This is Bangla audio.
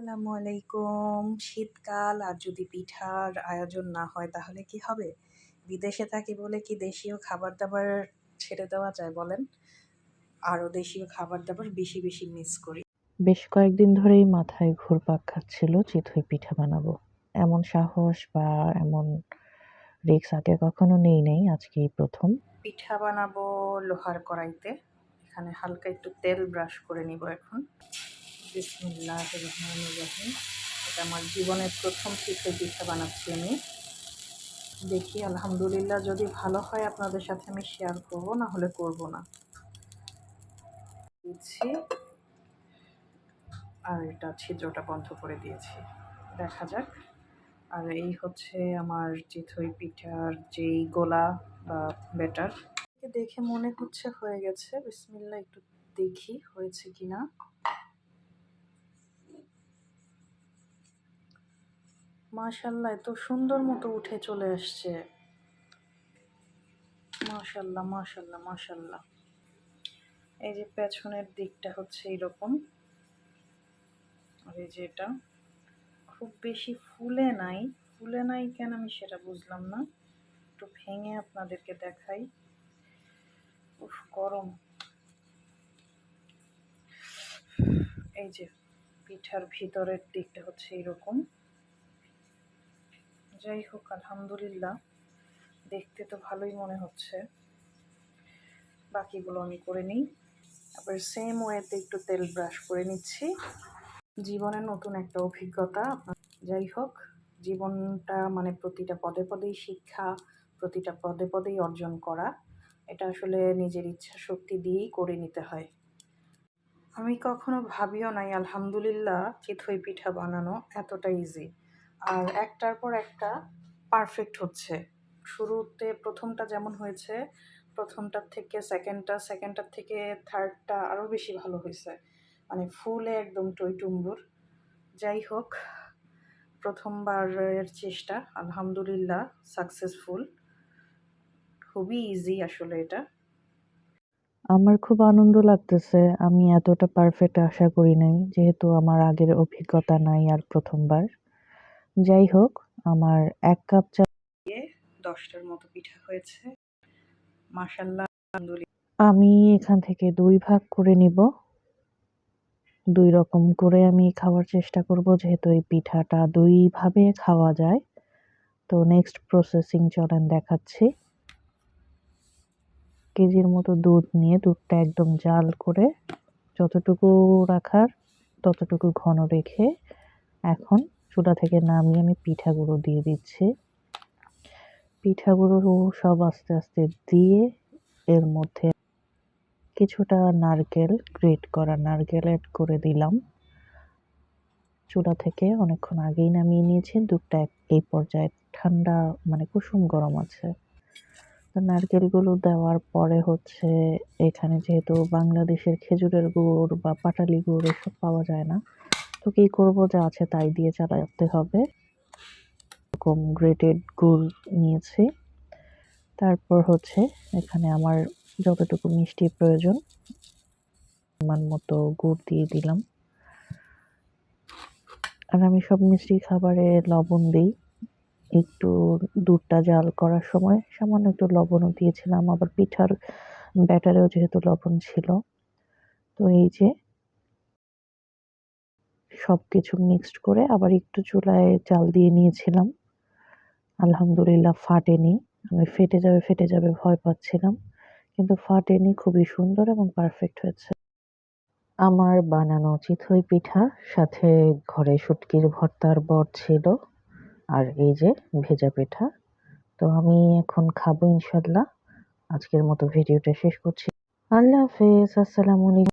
আসসালামু আলাইকুম শীতকাল আর যদি পিঠার আয়োজন না হয় তাহলে কি হবে? বিদেশে থাকি বলে কি দেশীয় খাবার দাবার ছেড়ে দেওয়া যায় বলেন? আরও দেশীয় খাবার দাবার বেশি বেশি মিস করি। বেশ কয়েকদিন ধরেই মাথায় ঘুরপাক খাচ্ছিল চিতই পিঠা বানাবো। এমন সাহস বা এমন রিক্স আগে কখনো নেই নেই আজকেই প্রথম। পিঠা বানাবো লোহার কড়াইতে। এখানে হালকা একটু তেল ব্রাশ করে নিব এখন। বিসমিল্লাহ রহমান রহিম। এটা আমার জীবনের প্রথম চিতই পিঠা বানাচ্ছি আমি। দেখি, আলহামদুলিল্লাহ, যদি ভালো হয় আপনাদের সাথে আমি শেয়ার করব, না হলে করব না। দিচ্ছি। আর এটা ছিদ্রটা বন্ধ করে দিয়েছি। দেখা যাক। আর এই হচ্ছে আমার চিথই পিঠার যেই গোলা বা বেটার দেখে মনে হচ্ছে হয়ে গেছে। বিসমিল্লা একটু দেখি হয়েছে কিনা। মাশাল্লাহ, এত সুন্দর মতো উঠে চলে আসছে। মাশাল্লাহ মাশাল্লাহ মাশাল্লাহ। এই যে পেছনের দিকটা হচ্ছে এইরকম আর এই যে এটা, খুব বেশি ফুলে নাই। ফুলে নাই কেন আমি সেটা বুঝলাম না। একটু ভেঙে আপনাদেরকে দেখাই। উফ, গরম। এই যে পিঠার ভিতরের দিকটা হচ্ছে এইরকম যাই হোক, আলহামদুলিল্লাহ। দেখতে তো ভালোই মনে হচ্ছে। বাকিগুলো আমি করে নিই। আবার সেম ওয়েতে একটু তেল ব্রাশ করে নিচ্ছি। জীবনের নতুন একটা অভিজ্ঞতা। যাই হোক, জীবনটা মানে প্রতিটা পদে পদেই শিক্ষা, প্রতিটা পদে পদেই অর্জন করা। এটা আসলে নিজের ইচ্ছা শক্তি দিয়েই করে নিতে হয়। আমি কখনো ভাবিও নাই, আলহামদুলিল্লাহ চিতই পিঠা বানানো এতটা ইজি আর একটার পর একটা পারফেক্ট হচ্ছে। শুরুতে প্রথমটা যেমন হয়েছে, প্রথমটার থেকে সেকেন্ডটা সেকেন্ডটার থেকে থার্ডটা আরও বেশি ভালো হয়েছে। মানে ফুলে একদম টইটুম্বুর যাই হোক, প্রথমবারের চেষ্টা, আলহামদুলিল্লাহ সাকসেসফুল খুবই ইজি আসলে এটা। আমার খুব আনন্দ লাগতেছে, আমি এতটা পারফেক্ট আশা করি নাই, যেহেতু আমার আগের অভিজ্ঞতা নাই আর প্রথমবার। যাই হোক আমার এক কাপ চা দিয়ে দশটার মতো পিঠা হয়েছে। মাসাল্লাহ আমি এখান থেকে দুই ভাগ করে নিব। দুই রকম করে আমি খাওয়ার চেষ্টা করব যেহেতু এই পিঠাটা দুইভাবে খাওয়া যায়। তো নেক্সট প্রসেসিং চলেন দেখাচ্ছি। কেজির মতো দুধ নিয়ে দুধটা একদম জাল করে যতটুকু রাখার ততটুকু ঘন রেখে এখন চুলা থেকে নামিয়ে আমি পিঠাগুলো দিয়ে দিচ্ছি। পিঠাগুলো সব আস্তে আস্তে দিয়ে এর মধ্যে কিছুটা নারকেল, গ্রেট করা নারকেল অ্যাড করে দিলাম। চুলা থেকে অনেকক্ষণ আগেই নামিয়ে নিয়েছি, দুধটা এই পর্যায়ে ঠান্ডা মানে কুসুম গরম আছে। তো নারকেলগুলো দেওয়ার পরে হচ্ছে এখানে যেহেতু বাংলাদেশের খেজুরের গুড় বা পাটালি গুড় এসব পাওয়া যায় না তো কী করব যা আছে তাই দিয়ে চালাতে হবে। এরকম গ্রেটেড গুড় নিয়েছি। তারপর হচ্ছে এখানে আমার যতটুকু মিষ্টি প্রয়োজন মান মতো গুড় দিয়ে দিলাম। আর আমি সব মিষ্টি খাবারে লবণ দিই। একটু দুধটা জাল করার সময় সামান্য একটু লবণও দিয়েছিলাম, আবার পিঠার ব্যাটারেও যেহেতু লবণ ছিল। তো এই যে সব কিছু মিক্সড করে আবার একটু চুলায় চাল দিয়ে নিয়েছিলাম। আলহামদুলিল্লাহ ফাটেনি। আমি ফেটে যাবে ফেটে যাবে ভয় পাচ্ছিলাম। কিন্তু ফাটেনি, খুবই সুন্দর এবং পারফেক্ট হয়েছে। আমার বানানো চিথই পিঠা, সাথে ঘরে শুটকির ভর্তার বট ছিল আর এই যে ভেজা পিঠা। তো আমি এখন খাব ইনশাল্লাহ আজকের মতো ভিডিওটা শেষ করছি। আল্লাহ হাফেজ, আসসালামু আলাইকুম।